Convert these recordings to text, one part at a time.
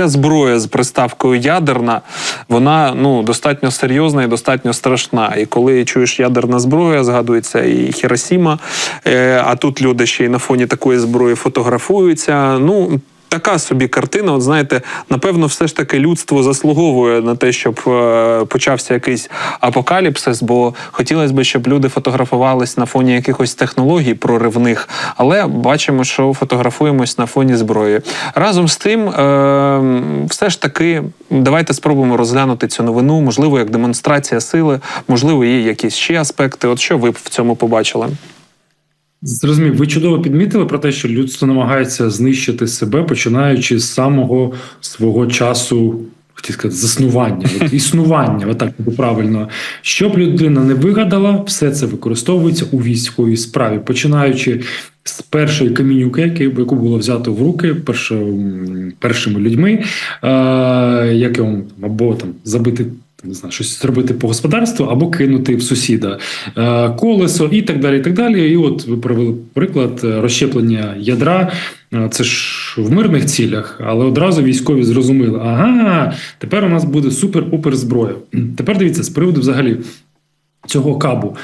ця зброя з приставкою ядерна, вона ну достатньо серйозна і достатньо страшна. І коли чуєш ядерна зброя, згадується і Хіросіма. Е, а тут люди ще й на фоні такої зброї фотографуються. Ну. Така собі картина, от знаєте, напевно, все ж таки людство заслуговує на те, щоб е, почався якийсь апокаліпсис, бо хотілося б, щоб люди фотографувались на фоні якихось технологій проривних, але бачимо, що фотографуємось на фоні зброї. Разом з тим, е, все ж таки, давайте спробуємо розглянути цю новину, можливо, як демонстрація сили, можливо, є якісь ще аспекти. От що ви в цьому побачили? Зрозумів, ви чудово підмітили про те, що людство намагається знищити себе, починаючи з самого свого часу, хотів сказати, заснування, от, існування, отак буде правильно. Щоб людина не вигадала, все це використовується у військовій справі, починаючи з першої камінюки, яку було взято в руки першим, першими людьми, е, як або там забити. Не знаю, щось зробити по господарству або кинути в сусіда е, колесо і так далі. І так далі. І от ви привели приклад е, розщеплення ядра. Е, Це ж в мирних цілях, але одразу військові зрозуміли: ага, тепер у нас буде супер-пупер зброя. Тепер дивіться, з приводу взагалі цього кабу.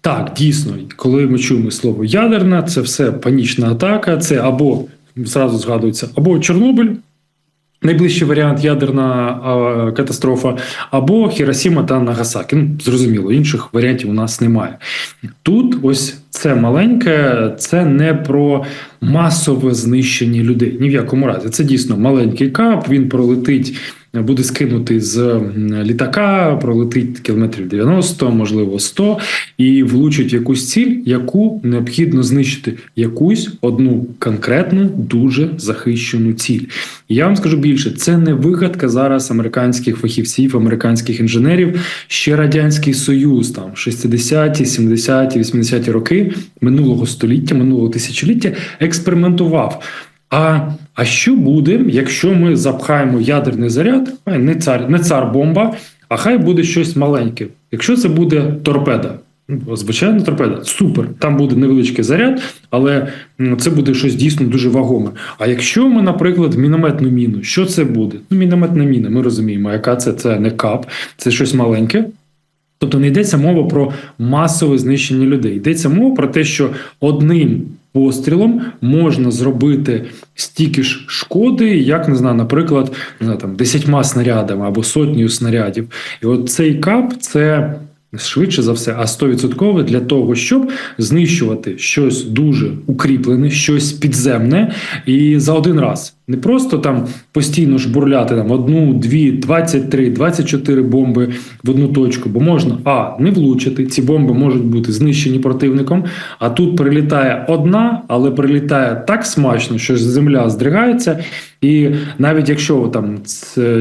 Так, дійсно, коли ми чуємо слово ядерна, це все панічна атака. Це або зразу згадується, або Чорнобиль. Найближчий варіант ядерна а, катастрофа, або Хіросіма та Нагасакі. Ну, зрозуміло, інших варіантів у нас немає. Тут ось це маленьке, це не про масове знищення людей. Ні в якому разі. Це дійсно маленький кап, він пролетить. Буде скинутий з літака, пролетить кілометрів 90, можливо 100, і влучить в якусь ціль, яку необхідно знищити, якусь одну конкретну, дуже захищену ціль. І я вам скажу більше, це не вигадка зараз американських фахівців, американських інженерів. Ще радянський союз, там 60-ті, 70-ті, 80-ті роки минулого століття, минулого тисячоліття експериментував. А, а що буде, якщо ми запхаємо ядерний заряд, не цар, не цар бомба, а хай буде щось маленьке. Якщо це буде торпеда, ну, звичайно, торпеда, супер, там буде невеличкий заряд, але це буде щось дійсно дуже вагоме. А якщо ми, наприклад, мінометну міну, що це буде? Ну, мінометна міна, ми розуміємо, яка це, це не кап, це щось маленьке. Тобто не йдеться мова про масове знищення людей. Йдеться мова про те, що одним пострілом можна зробити стільки ж шкоди, як не знаю, наприклад, не знаю, там десятьма снарядами або сотнею снарядів. І от цей кап це. Швидше за все, а 100% для того, щоб знищувати щось дуже укріплене, щось підземне, і за один раз не просто там постійно ж бурляти там одну, дві, 23, 24 бомби в одну точку, бо можна а не влучити. Ці бомби можуть бути знищені противником. А тут прилітає одна, але прилітає так смачно, що земля здригається. І навіть якщо там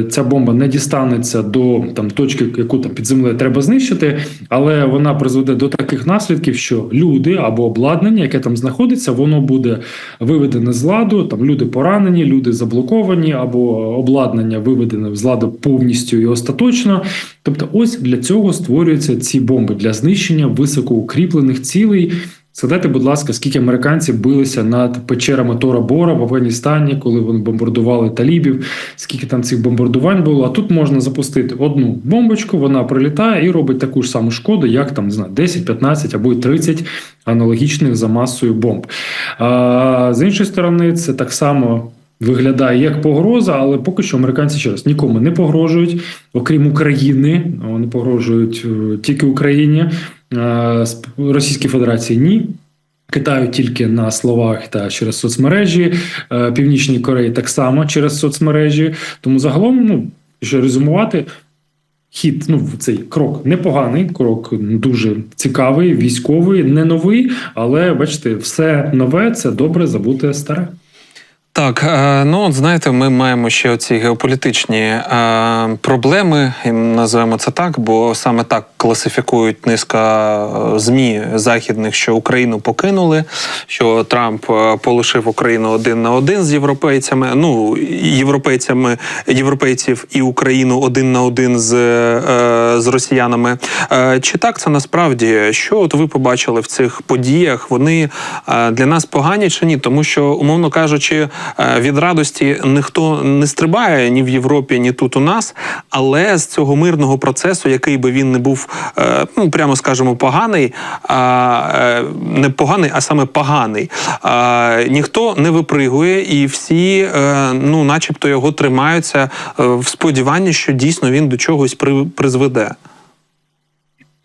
ця бомба не дістанеться до там точки, яку там під землею треба знищити, але вона призведе до таких наслідків, що люди або обладнання, яке там знаходиться, воно буде виведене з ладу. Там люди поранені, люди заблоковані, або обладнання виведене з ладу повністю і остаточно. Тобто, ось для цього створюються ці бомби для знищення високоукріплених цілей. Згадайте, будь ласка, скільки американці билися над печерами Тора Бора в Афганістані, коли вони бомбардували талібів, скільки там цих бомбардувань було. А тут можна запустити одну бомбочку, вона прилітає і робить таку ж саму шкоду, як там не знаю, 10, 15 або 30 аналогічних за масою бомб. А з іншої сторони, це так само. Виглядає як погроза, але поки що американці ще раз нікому не погрожують, окрім України. Вони погрожують е, тільки Україні, е, Російській Федерації ні. Китаю тільки на словах та через соцмережі, е, Північній Кореї так само через соцмережі. Тому загалом, ну, якщо резюмувати, хід, ну цей крок непоганий, крок дуже цікавий, військовий, не новий, але бачите, все нове це добре забути старе. Так, е, ну от знаєте, ми маємо ще оці геополітичні е, проблеми, називаємо це так, бо саме так класифікують низка е, змі західних, що Україну покинули, що Трамп полишив Україну один на один з європейцями. Ну європейцями, європейців і Україну один на один з, з росіянами. Чи так це насправді? Що от ви побачили в цих подіях? Вони для нас погані чи ні? Тому що, умовно кажучи. Е, від радості ніхто не стрибає ні в Європі, ні тут у нас. Але з цього мирного процесу, який би він не був, е, ну прямо скажемо, поганий, е, не поганий, а саме поганий, ніхто не випригує, і всі, ну, начебто, його тримаються в сподіванні, що дійсно він до чогось при, призведе.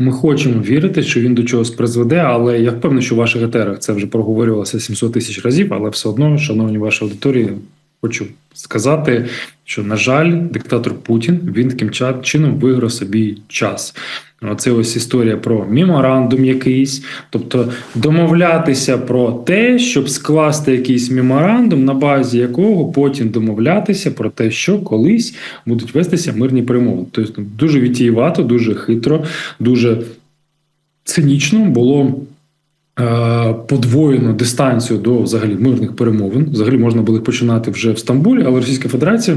Ми хочемо вірити, що він до чогось призведе, але я впевнений, що в ваших етерах це вже проговорювалося 700 тисяч разів. Але все одно, шановні ваші аудиторії, хочу сказати, що на жаль, диктатор Путін він таким чином виграв собі час. Оце ось історія про меморандум якийсь, тобто домовлятися про те, щоб скласти якийсь меморандум, на базі якого потім домовлятися про те, що колись будуть вестися мирні перемовини. Тобто дуже вітієвато, дуже хитро, дуже цинічно було. Е, Подвоєно дистанцію до взагалі мирних перемовин. Взагалі можна було починати вже в Стамбулі, але Російська Федерація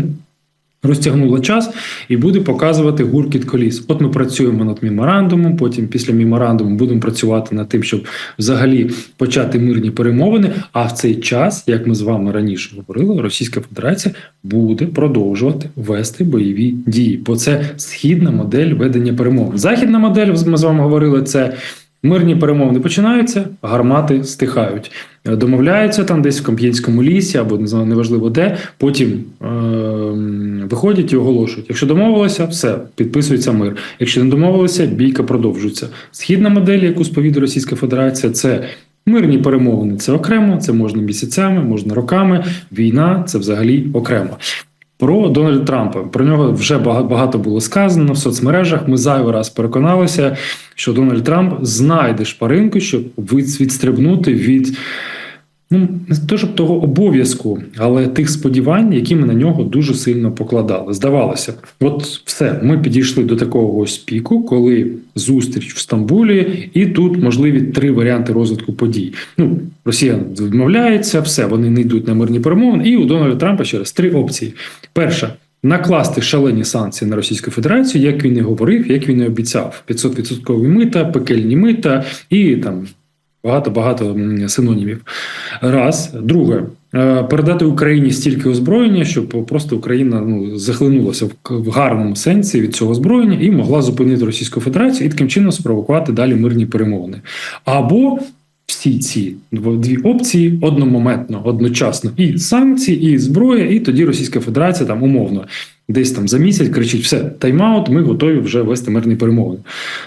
розтягнула час і буде показувати гуркіт коліс. От ми працюємо над меморандумом. Потім, після меморандуму, будемо працювати над тим, щоб взагалі почати мирні перемовини. А в цей час, як ми з вами раніше говорили, Російська Федерація буде продовжувати вести бойові дії, бо це східна модель ведення перемовин. Західна модель, ми з вами говорили, це. Мирні перемовини починаються, гармати стихають. Е, Домовляються там десь в Камп'янському лісі або не знаю, неважливо де. Потім е- виходять і оголошують. Якщо домовилися, все підписується мир. Якщо не домовилися, бійка продовжується. Східна модель, яку сповідує Російська Федерація, це мирні перемовини. Це окремо, це можна місяцями, можна роками. Війна це взагалі окремо. Про Дональда Трампа про нього вже багато було сказано в соцмережах. Ми зайвий раз переконалися, що Дональд Трамп знайде шпаринку, щоб від- відстрибнути від ну не то, щоб того обов'язку, але тих сподівань, які ми на нього дуже сильно покладали. Здавалося, от все, ми підійшли до такого ось піку, коли зустріч в Стамбулі, і тут можливі три варіанти розвитку подій. Ну, Росія відмовляється, все, вони не йдуть на мирні перемовини, і у Дональда Трампа ще раз три опції. Перша. Накласти шалені санкції на Російську Федерацію, як він і говорив, як він і обіцяв: 500% мита, пекельні мита і там багато багато синонімів. Раз, друге, е, передати Україні стільки озброєння, щоб просто Україна ну захлинулася в, гарному сенсі від цього озброєння і могла зупинити Російську Федерацію і таким чином спровокувати далі мирні перемовини. Або всі ці дві опції одномоментно, одночасно, і санкції, і зброя, і тоді Російська Федерація там умовно. Десь там за місяць кричить: все, тайм-аут, ми готові вже вести мирні перемовини.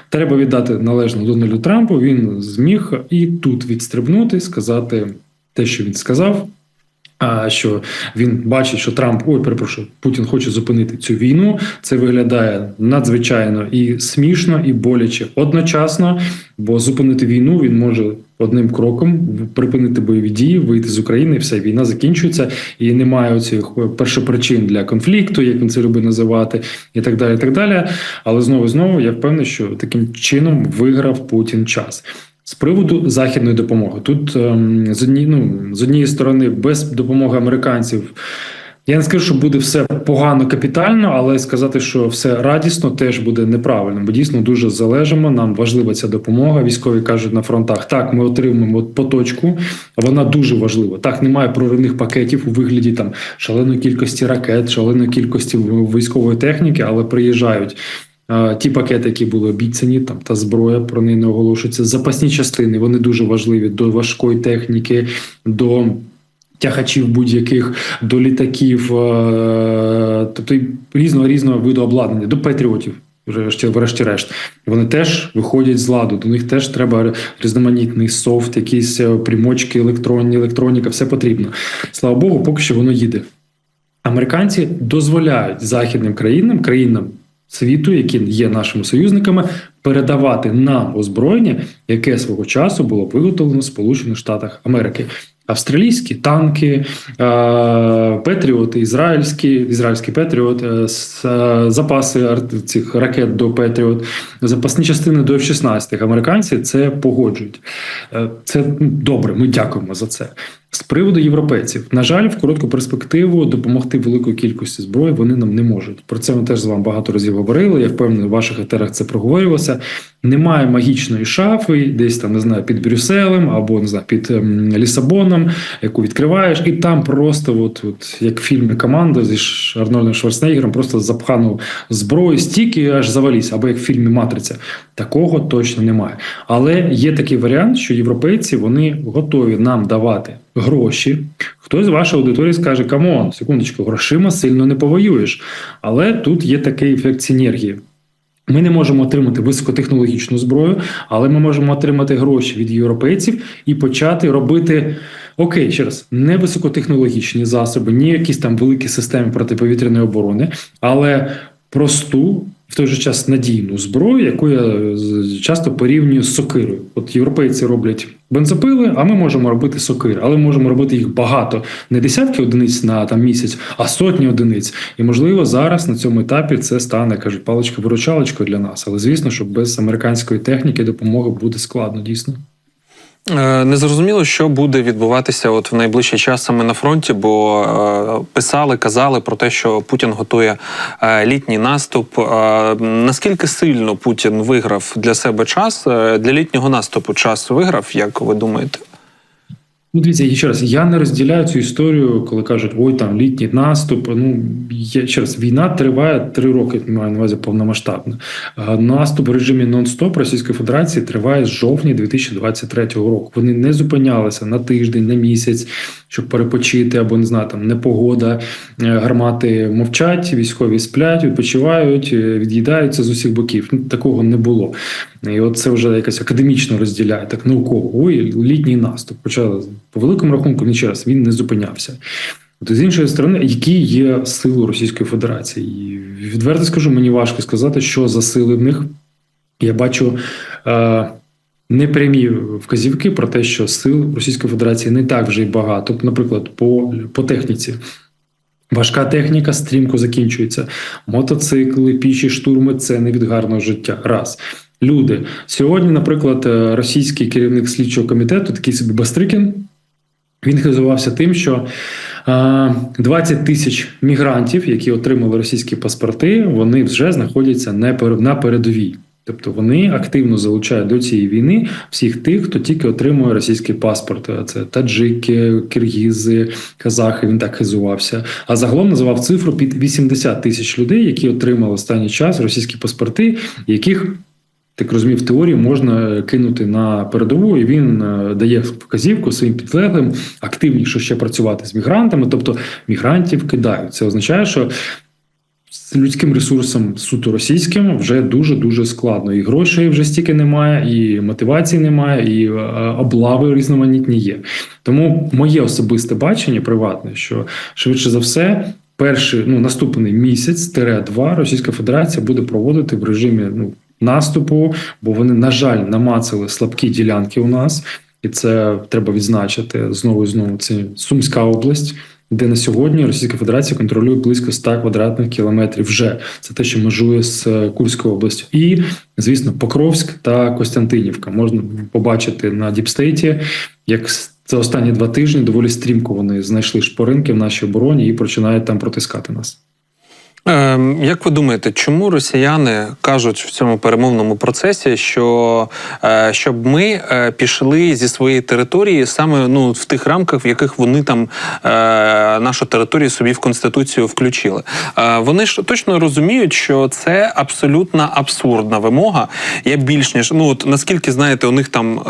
Треба віддати належно Дональду Трампу. Він зміг і тут відстрибнути, сказати те, що він сказав. Що він бачить, що Трамп, ой, перепрошую, Путін хоче зупинити цю війну. Це виглядає надзвичайно і смішно, і боляче одночасно. Бо зупинити війну він може одним кроком припинити бойові дії, вийти з України, і все війна закінчується, і немає оцих першопричин для конфлікту, як він це любить називати, і так далі. і так далі. Але знову знову я впевнений, що таким чином виграв Путін час. З приводу західної допомоги, тут ем, з одні, ну, з однієї сторони, без допомоги американців. Я не скажу, що буде все погано капітально, але сказати, що все радісно, теж буде неправильно, бо дійсно дуже залежимо. Нам важлива ця допомога. Військові кажуть на фронтах. Так, ми отримуємо от поточку, вона дуже важлива. Так, немає проривних пакетів у вигляді там шаленої кількості ракет, шаленої кількості військової техніки, але приїжджають. Ті пакети, які були обіцяні, там та зброя про неї не оголошується. Запасні частини вони дуже важливі до важкої техніки, до тягачів будь-яких, до літаків, е, тобто різного різного виду обладнання, до патріотів. Врешті, врешті-решт, вони теж виходять з ладу. До них теж треба різноманітний софт, якісь е, примочки, електронні, електроніка, все потрібно. Слава Богу, поки що воно їде. Американці дозволяють західним країнам, країнам світу, які є нашими союзниками, передавати нам озброєння, яке свого часу було виготовлено в Сполучених Штатах Америки. Австралійські танки, е, Петріот, ізраїльські, ізраїльський Петріот, е, е, запаси цих ракет до Петріот, запасні частини до F-16. Американці це погоджують. Це ну, добре. Ми дякуємо за це. З приводу європейців, на жаль, в коротку перспективу допомогти великої кількості зброї вони нам не можуть. Про це ми теж з вами багато разів говорили. Я впевнений, в ваших етерах це проговорювалося. Немає магічної шафи, десь там не знаю, під Брюсселем або не знаю, під ем, Лісабоном, яку відкриваєш, і там просто, от, от як в фільмі Команда зі Арнольдом Шварценеггером, просто запханув зброю стільки аж заваліся, або як в фільмі Матриця. Такого точно немає. Але є такий варіант, що європейці вони готові нам давати гроші. Хтось з вашої аудиторії скаже: камон, секундочку, грошима сильно не повоюєш. Але тут є такий ефект синергії. Ми не можемо отримати високотехнологічну зброю, але ми можемо отримати гроші від європейців і почати робити окей, ще раз, не високотехнологічні засоби, ні якісь там великі системи протиповітряної оборони, але просту. Той же час надійну зброю, яку я з- часто порівнюю з сокирою. От європейці роблять бензопили, а ми можемо робити сокири, але можемо робити їх багато, не десятки одиниць на там місяць, а сотні одиниць. І можливо зараз на цьому етапі це стане кажуть паличка-виручалочкою для нас. Але звісно, що без американської техніки допомоги буде складно дійсно. Е, Незрозуміло, що буде відбуватися от в найближчий час саме на фронті, бо е, писали, казали про те, що Путін готує е, літній наступ. Наскільки сильно Путін виграв для себе час для літнього наступу? Час виграв, як ви думаєте? Ну, дивіться, і ще раз, я не розділяю цю історію, коли кажуть, ой, там літній наступ. Ну я ще раз, війна триває три роки, маю на увазі повномасштабно. Наступ в режимі нон-стоп Російської Федерації триває з жовтня 2023 року. Вони не зупинялися на тиждень, на місяць, щоб перепочити, або не знаю, там непогода, е, гармати мовчать, військові сплять, відпочивають, е, від'їдаються з усіх боків. Такого не було. І от це вже якось академічно розділяє, так науково. Ой, літній наступ. Хоча по великому рахунку ще раз він не зупинявся. От з іншої сторони, які є сили Російської Федерації? І відверто скажу, мені важко сказати, що за сили в них. Я бачу е, непрямі вказівки про те, що сил Російської Федерації не так вже й багато. Тобто, наприклад, по, по техніці. Важка техніка стрімко закінчується. Мотоцикли, піші штурми це не від гарного життя. Раз. Люди. Сьогодні, наприклад, е, російський керівник слідчого комітету, такий собі Бастрикін, він хизувався тим, що е, 20 тисяч мігрантів, які отримали російські паспорти, вони вже знаходяться на передовій. Тобто вони активно залучають до цієї війни всіх тих, хто тільки отримує російський паспорт. Це таджики, киргізи, казахи. Він так хизувався. А загалом називав цифру під 80 тисяч людей, які отримали останній час російські паспорти, яких так розумію, в теорії можна кинути на передову, і він е, дає вказівку своїм підлеглим активніше ще працювати з мігрантами. Тобто мігрантів кидають. Це означає, що з людським ресурсом суто російським вже дуже дуже складно. І грошей вже стільки немає, і мотивації немає, і е, облави різноманітні є. Тому моє особисте бачення приватне, що швидше за все. Перший ну наступний місяць тире два Російська Федерація буде проводити в режимі ну наступу, бо вони, на жаль, намацали слабкі ділянки у нас, і це треба відзначити знову і знову. Це Сумська область, де на сьогодні Російська Федерація контролює близько 100 квадратних кілометрів. Вже це те, що межує з е, Курською областю, і звісно, Покровськ та Костянтинівка можна побачити на Діпстейті, як за останні два тижні доволі стрімко вони знайшли шпоринки в нашій обороні і починають там протискати нас. Е, Як ви думаєте, чому росіяни кажуть в цьому перемовному процесі, що е, щоб ми е, пішли зі своєї території саме ну в тих рамках, в яких вони там е, нашу територію собі в конституцію включили? Вони ж точно розуміють, що це абсолютно абсурдна вимога. Я більш ніж ну от наскільки знаєте, у них там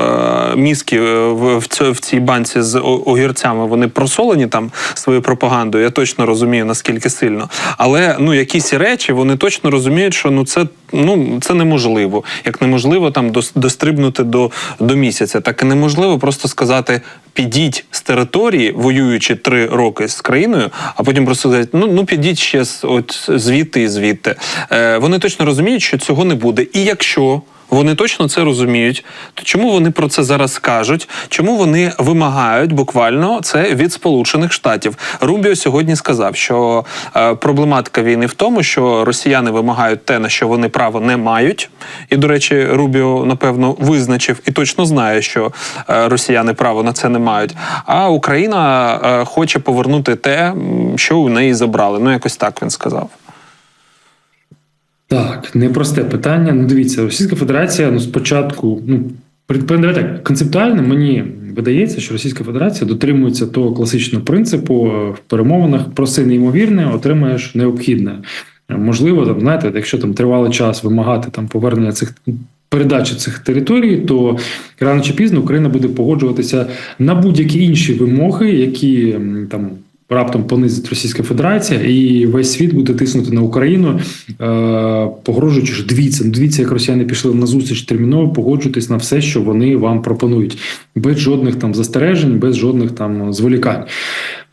мізки в, в, в цій банці з огірцями вони просолені там своєю пропагандою. Я точно розумію наскільки сильно, але ну якісь речі вони точно розуміють, що ну це ну це неможливо. Як неможливо там дострибнути до, до місяця, так і неможливо просто сказати. Підіть з території, воюючи три роки з країною, а потім просто сказати, ну ну підіть ще з от звідти і звідти. Е, вони точно розуміють, що цього не буде. І якщо вони точно це розуміють. То чому вони про це зараз кажуть? Чому вони вимагають буквально це від Сполучених Штатів? Рубіо сьогодні сказав, що е, проблематика війни в тому, що росіяни вимагають те, на що вони право не мають. І, до речі, Рубіо напевно визначив і точно знає, що е, росіяни право на це не мають. А Україна е, хоче повернути те, що у неї забрали. Ну якось так він сказав. Так, непросте питання. Ну, дивіться, Російська Федерація ну, спочатку, ну, так, концептуально мені видається, що Російська Федерація дотримується того класичного принципу в перемовинах проси неймовірне, отримаєш необхідне. Можливо, там, знаєте, якщо там тривалий час вимагати там повернення цих передачі цих територій, то рано чи пізно Україна буде погоджуватися на будь-які інші вимоги, які там. Раптом понизить Російська Федерація, і весь світ буде тиснути на Україну, е, погрожуючи, що дивіться, ну дивіться, як росіяни пішли на зустріч терміново, погоджуйтесь на все, що вони вам пропонують, без жодних там застережень, без жодних там зволікань.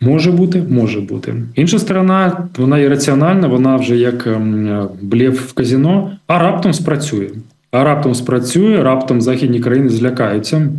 Може бути, може бути. Інша сторона, вона є раціональна, вона вже як ем, блєв в казіно, а раптом спрацює. А раптом спрацює, раптом західні країни злякаються.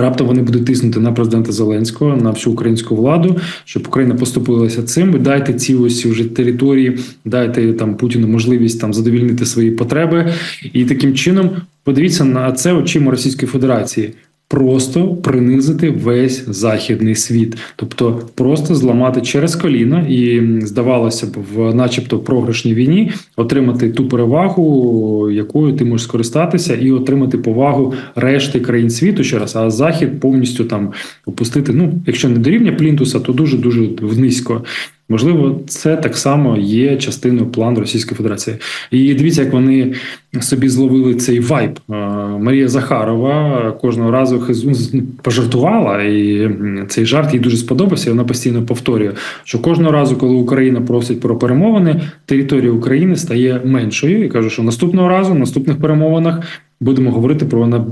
Раптом вони будуть тиснути на президента Зеленського, на всю українську владу, щоб Україна поступилася цим. Дайте ці ось вже території, дайте там Путіну можливість там задовільнити свої потреби, і таким чином подивіться на це очима Російської Федерації. Просто принизити весь західний світ, тобто просто зламати через коліна, і здавалося б, в начебто програшній війні отримати ту перевагу, якою ти можеш скористатися, і отримати повагу решти країн світу ще раз. А захід повністю там опустити. Ну, якщо не до рівня плінтуса, то дуже дуже низько. Можливо, це так само є частиною плану Російської Федерації. І дивіться, як вони собі зловили цей вайб. Марія Захарова кожного разу пожартувала, і цей жарт їй дуже сподобався. Вона постійно повторює, що кожного разу, коли Україна просить про перемовини, територія України стає меншою. І кажу, що наступного разу, в наступних перемовинах. Будемо говорити про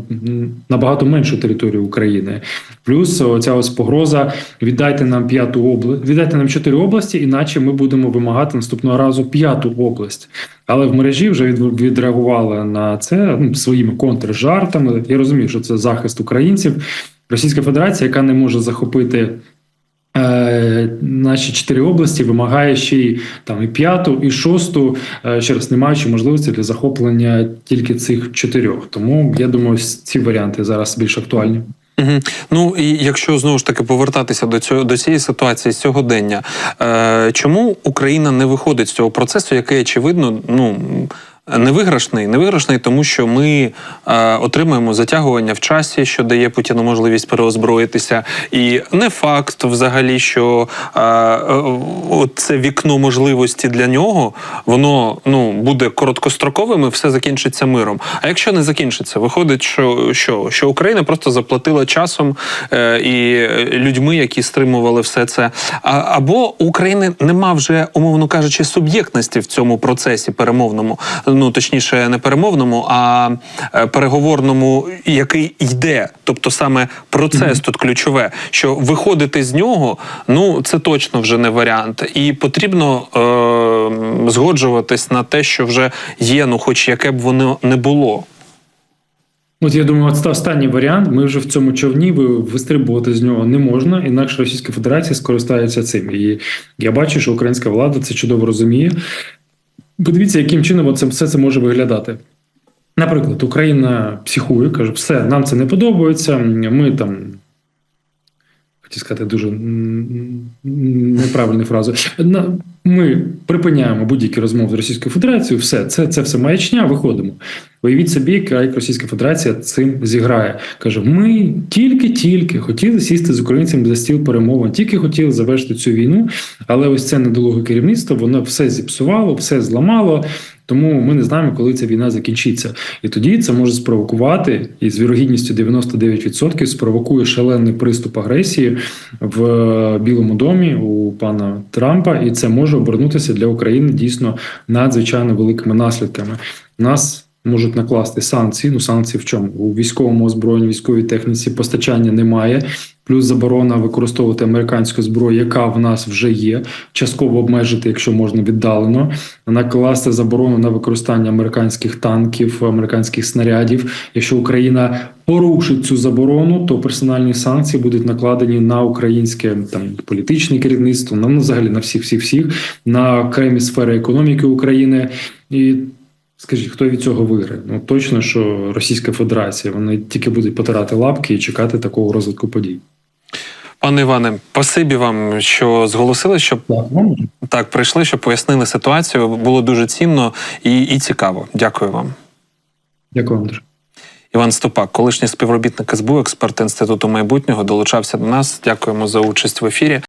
набагато меншу територію України. Плюс ця ось погроза: віддайте нам п'яту область, віддайте нам чотири області, іначе ми будемо вимагати наступного разу п'яту область. Але в мережі вже відреагували на це ну, своїми контржартами. Я розумію, що це захист українців. Російська Федерація, яка не може захопити. Е, Наші чотири області вимагає ще й там і п'яту, і шосту, е, ще раз не маючи можливості для захоплення тільки цих чотирьох. Тому я думаю, ці варіанти зараз більш актуальні. Угу. Ну і якщо знову ж таки повертатися до цього до цієї ситуації сьогодення, е, чому Україна не виходить з цього процесу, який очевидно, ну. Невиграшний, невиграшний, тому що ми е, отримуємо затягування в часі, що дає Путіну можливість переозброїтися. І не факт взагалі, що е, е, це вікно можливості для нього, воно ну буде короткостроковим і все закінчиться миром. А якщо не закінчиться, виходить, що, що, що Україна просто заплатила часом е, і людьми, які стримували все це. А, або у України нема вже, умовно кажучи, суб'єктності в цьому процесі перемовному ну точніше, не перемовному, а е, переговорному, який йде. Тобто саме процес тут ключове, що виходити з нього, ну це точно вже не варіант, і потрібно е, згоджуватись на те, що вже є, ну хоч яке б воно не було. От я думаю, це останній варіант. Ми вже в цьому човні вистрибувати з нього не можна, інакше Російська Федерація скористається цим. І я бачу, що українська влада це чудово розуміє. Подивіться, яким чином це все це може виглядати. Наприклад, Україна психує, каже, все, нам це не подобається. Ми там. Хотів сказати дуже неправильну фразу. Ми припиняємо будь-які розмови з Російською Федерацією. Все, це, це все маячня, виходимо. Уявіть собі, як Російська Федерація цим зіграє. Каже: ми тільки-тільки хотіли сісти з українцями за стіл перемовин, тільки хотіли завершити цю війну, але ось це недолуге керівництво, воно все зіпсувало, все зламало. Тому ми не знаємо, коли ця війна закінчиться. І тоді це може спровокувати, і з вірогідністю 99% спровокує шалений приступ агресії в Білому домі у пана Трампа, і це може обернутися для України дійсно надзвичайно великими наслідками. Нас можуть накласти санкції. Ну санкції в чому у військовому озброєнні, військовій техніці постачання немає. Плюс заборона використовувати американську зброю, яка в нас вже є, частково обмежити, якщо можна віддалено, накласти заборону на використання американських танків, американських снарядів. Якщо Україна порушить цю заборону, то персональні санкції будуть накладені на українське там політичне керівництво, на ну, взагалі на всіх, всіх, всіх, на окремі сфери економіки України і. Скажіть, хто від цього виграє? Ну точно, що Російська Федерація вони тільки будуть потирати лапки і чекати такого розвитку подій. Пане Іване, спасибі вам, що зголосили, щоб Так, прийшли, щоб пояснили ситуацію. Було дуже цінно і, і цікаво. Дякую вам. дякую, Андрій. Іван Стопак, колишній співробітник СБУ, експерт інституту майбутнього, долучався до нас. Дякуємо за участь в ефірі.